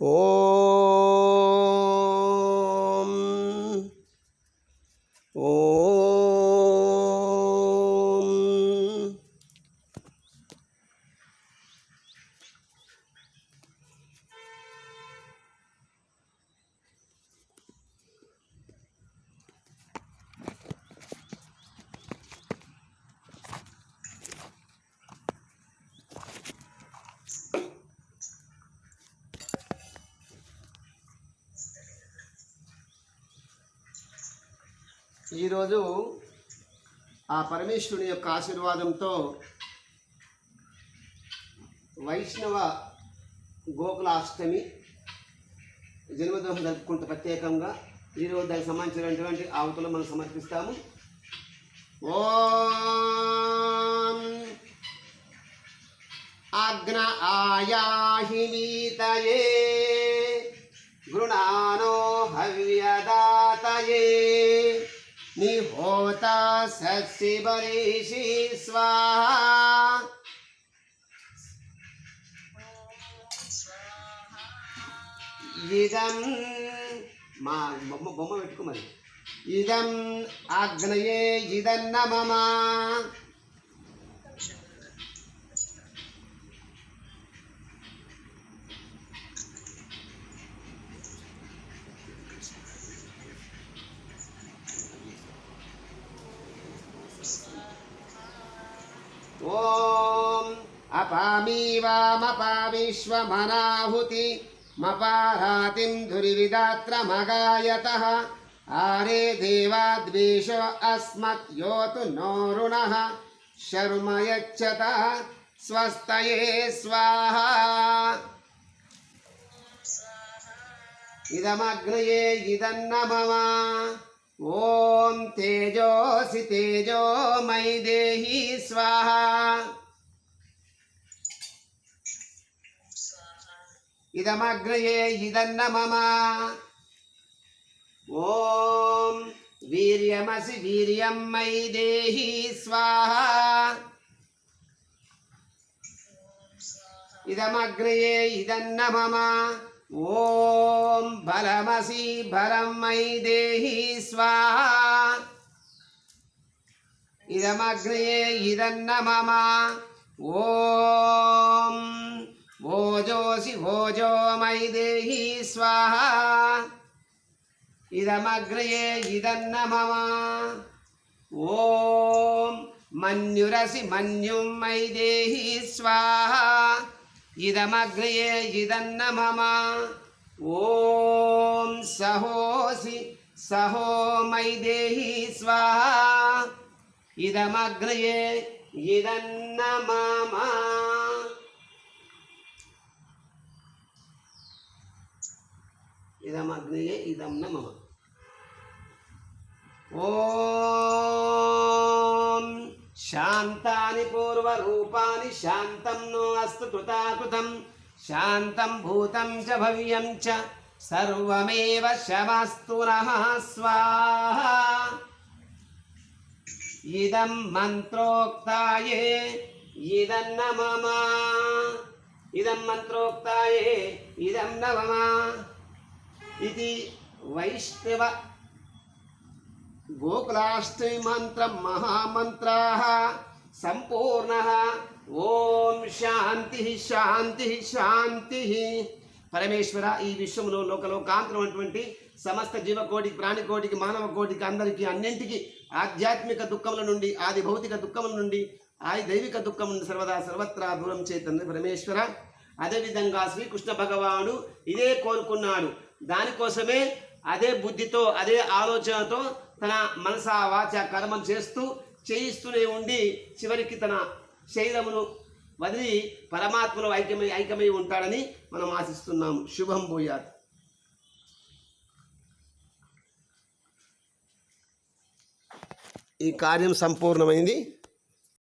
ఓం ఈరోజు ఆ పరమేశ్వరుని యొక్క ఆశీర్వాదంతో వైష్ణవ గోకులాష్టమి జన్మదోహం జరుపుకుంటూ ప్రత్యేకంగా ఈరోజు దానికి సంబంధించినటువంటి ఆవుతులు మనం సమర్పిస్తాము. ఓం అగ్న ఆయాహిమీతయే గృణానో హవ్యదాతయే. నిహోత సస్యబలీషి స్వాహ ఇదం మా బొమ్మ బొమ్మ పెట్టుకో మరి ఇదం అగ్నయే ఇదన్న विश्वमनाहुति मपारातिं धुरिविदात्रमगायतः आरे देवाद्वेषो अस्मद्यो तु नो ऋणः। शर्म यच्छतः स्वस्तये स्वाहा। इदमग्नये इदन्नमवा ॐ तेजोऽसि तेजो मयि देहि स्वाहा। ఇదమగ్నయే ఇదన్న మమ ఓం వీర్యమసి వీర్యం మై దేహి స్వాహ ఇదమగ్నయే ఇదన్న మమ ఓం బలమసి బలం మై దేహి స్వాహ ఇదమగ్నయే ఇదన్న మమ ఓం ఓజోసి ఓజో మై దేహి స్వాహ. ఇదమగ్రయే ఇదన్న మమ ఓం మన్యురసి మన్యుం మై దేహి స్వాహ. ఇదమగ్రయే ఇదన్న మమ ఓం సహోసి సహో మై దేహి స్వాహ. ఇదమగ్రయే ఇదన్న మమ ఇదమగ్నియే ఇదం నమ. ఓం శాంతాని పూర్వరూపాని శాంతం నో అస్తు కృతాకృతం శాంతం భూతం చ భవ్యం చ సర్వమేవ శమస్తు నః స్వాహ. ఇదం మంత్రోక్తాయే ఇదన్న మమ ఇదం మంత్రోక్తాయే ఇదం న ఇది వైష్ణవ గోకులాష్టమి మంత్రం మహామంత్రా సంపూర్ణ ఓం శాంతి శాంతి శాంతి. పరమేశ్వర ఈ విశ్వంలో లోకలోకాంతరమైనటువంటి సమస్త జీవకోటికి ప్రాణికోటికి మానవ కోటికి అందరికీ అన్నింటికి ఆధ్యాత్మిక దుఃఖముల నుండి ఆది భౌతిక దుఃఖముల నుండి ఆది దైవిక దుఃఖం నుండి సర్వదా సర్వత్రా దూరం చేతండి పరమేశ్వర. అదేవిధంగా శ్రీకృష్ణ భగవానుడు ఇదే కోరుకున్నాడు. దానికోసమే అదే బుద్ధితో అదే ఆలోచనతో తన మనస వాచ కర్మం చేస్తూ చేయిస్తూనే ఉండి చివరికి తన శరీరమును వదిలి పరమాత్మలో ఐక్యమై ఐక్యమై ఉంటాడని మనం ఆశిస్తున్నాం శుభం భూయాత్. ఈ కార్యం సంపూర్ణమైంది.